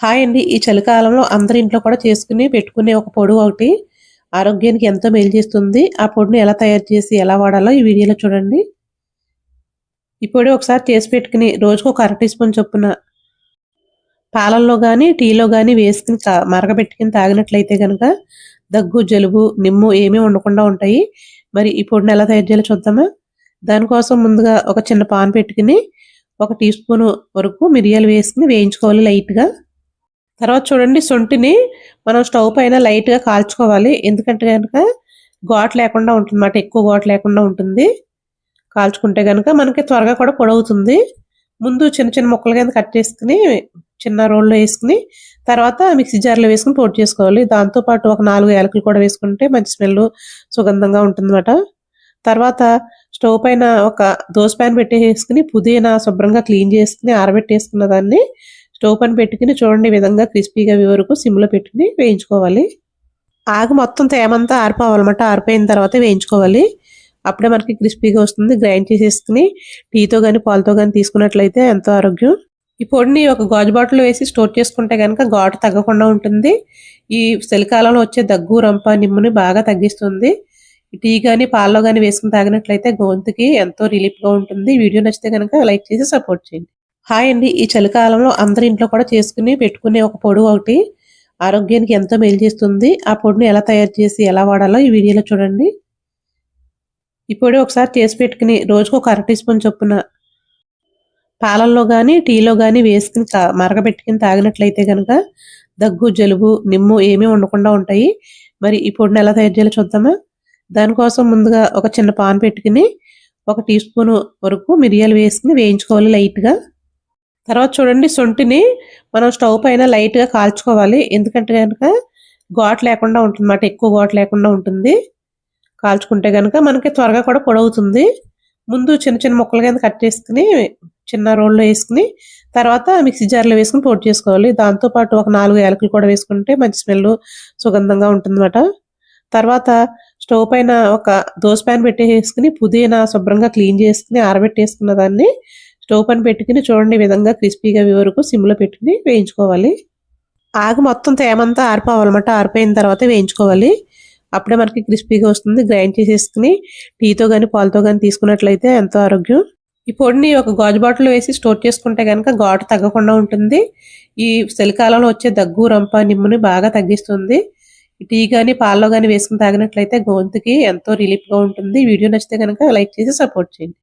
Hi అండి. ఈ చలికాలంలో అందరి ఇంట్లో కూడా చేసుకుని పెట్టుకునే ఒక పొడి ఒకటి ఆరోగ్యానికి ఎంతో మేలు చేస్తుంది. ఆ పొడిని ఎలా తయారు చేసి ఎలా వాడాలో ఈ వీడియోలో చూడండి. ఈ పొడి ఒకసారి చేసి పెట్టుకుని రోజుకు ఒక అర టీ స్పూన్ చొప్పున పాలల్లో కానీ టీలో కానీ వేసుకుని మరగబెట్టుకుని తాగినట్లయితే కనుక దగ్గు జలుబు నిమ్ము ఏమీ ఉండకుండా ఉంటాయి. మరి ఈ పొడిని ఎలా తయారు చేయాలో చూద్దామా? దానికోసం ముందుగా ఒక చిన్న పాన్ పెట్టుకుని ఒక టీ స్పూన్ వరకు మిరియాలు వేసుకుని వేయించుకోవాలి లైట్గా. తర్వాత చూడండి సొంటిని మనం స్టవ్ పైన లైట్గా కాల్చుకోవాలి. ఎందుకంటే కనుక ఘాట్ లేకుండా ఉంటుంది అన్నమాట ఎక్కువ ఘాట్ లేకుండా ఉంటుంది. కాల్చుకుంటే కనుక మనకి త్వరగా కూడా పొడవుతుంది. ముందు చిన్న చిన్న ముక్కలు కింద కట్ చేసుకుని చిన్న రోల్లో వేసుకుని తర్వాత మిక్సీ జార్లో వేసుకుని పొడి చేసుకోవాలి. దాంతో పాటు ఒక నాలుగు యాలకులు కూడా వేసుకుంటే మంచి స్మెల్ సుగంధంగా ఉంటుందన్నమాట. తర్వాత స్టవ్ పైన ఒక దోశ ప్యాన్ పెట్టేసుకుని పుదీనా శుభ్రంగా క్లీన్ చేసుకుని ఆరబెట్టేసుకున్న దాన్ని స్టవ్ పని పెట్టుకుని చూడండి విధంగా క్రిస్పీగా వరకు సిమ్లో పెట్టుకుని వేయించుకోవాలి. ఆగి మొత్తం తేమంతా ఆరిపోవాలన్నమాట. ఆరిపోయిన తర్వాత వేయించుకోవాలి. అప్పుడే మనకి క్రిస్పీగా వస్తుంది. గ్రైండ్ చేసేసుకుని టీతో కానీ పాలతో కానీ తీసుకున్నట్లయితే ఎంతో ఆరోగ్యం. ఈ పొడిని ఒక గాజు బాటిల్ వేసి స్టోర్ చేసుకుంటే కనుక ఘాటు తగ్గకుండా ఉంటుంది. ఈ చలికాలంలో వచ్చే దగ్గు రంప నిమ్ముని బాగా తగ్గిస్తుంది. టీ కానీ పాలలో కానీ వేసుకుని తాగినట్లయితే గొంతుకి ఎంతో రిలీఫ్గా ఉంటుంది. వీడియో నచ్చితే కనుక లైక్ చేసి సపోర్ట్ చేయండి. హాయ్ అండి. ఈ చలికాలంలో అందరి ఇంట్లో కూడా చేసుకుని పెట్టుకునే ఒక పొడి ఒకటి ఆరోగ్యానికి ఎంతో మేలు చేస్తుంది. ఆ పొడిని ఎలా తయారు చేసి ఎలా వాడాలో ఈ వీడియోలో చూడండి. ఈ పొడి ఒకసారి చేసి పెట్టుకుని రోజుకు ఒక అర టీ స్పూన్ చొప్పున పాలల్లో కానీ టీలో కానీ వేసుకుని తా- మరగబెట్టుకుని తాగినట్లయితే కనుక దగ్గు జలుబు నిమ్ము ఏమీ ఉండకుండా ఉంటాయి. మరి ఈ పొడిని ఎలా తయారు చేయాలో చూద్దామా? దానికోసం ముందుగా ఒక చిన్న పాన్ పెట్టుకుని ఒక టీ స్పూన్ వరకు మిరియాలు వేసుకుని వేయించుకోవాలి లైట్గా. తర్వాత చూడండి సొంటిని మనం స్టవ్ పైన లైట్గా కాల్చుకోవాలి. ఎందుకంటే కనుక ఘాట్ లేకుండా ఉంటుంది ఎక్కువ ఘాట్ లేకుండా ఉంటుంది. కాల్చుకుంటే కనుక మనకి త్వరగా కూడా పొడవుతుంది. ముందు చిన్న చిన్న ముక్కలు కింద కట్ చేసుకుని చిన్న రోల్లో వేసుకుని తర్వాత మిక్సీ జార్లో వేసుకుని పొడి చేసుకోవాలి. దాంతో పాటు ఒక నాలుగు యాలకులు కూడా వేసుకుంటే మంచి స్మెల్ సుగంధంగా ఉంటుందన్నమాట. తర్వాత స్టవ్ పైన ఒక దోశ ప్యాన్ పెట్టేసుకుని పుదీనా శుభ్రంగా క్లీన్ చేసుకుని ఆరబెట్టేసుకున్న దాన్ని స్టవ్ పని పెట్టుకుని చూడండి విధంగా క్రిస్పీగా వరకు సిమ్లో పెట్టుకుని వేయించుకోవాలి. ఆగి మొత్తం తేమంతా ఆరిపోవాలన్నమాట. ఆరిపోయిన తర్వాత వేయించుకోవాలి. అప్పుడే మనకి క్రిస్పీగా వస్తుంది. గ్రైండ్ చేసేసుకుని టీతో కానీ పాలతో కానీ తీసుకున్నట్లయితే ఎంతో ఆరోగ్యం. ఈ పొడిని ఒక గాజు బాటిల్ వేసి స్టోర్ చేసుకుంటే కనుక ఘాటు తగ్గకుండా ఉంటుంది. ఈ చలికాలంలో వచ్చే దగ్గు రంప నిమ్ముని బాగా తగ్గిస్తుంది. టీ కానీ పాల్లో కానీ వేసుకుని తాగినట్లయితే గొంతుకి ఎంతో రిలీఫ్గా ఉంటుంది. వీడియో నచ్చితే కనుక లైక్ చేసి సపోర్ట్ చేయండి.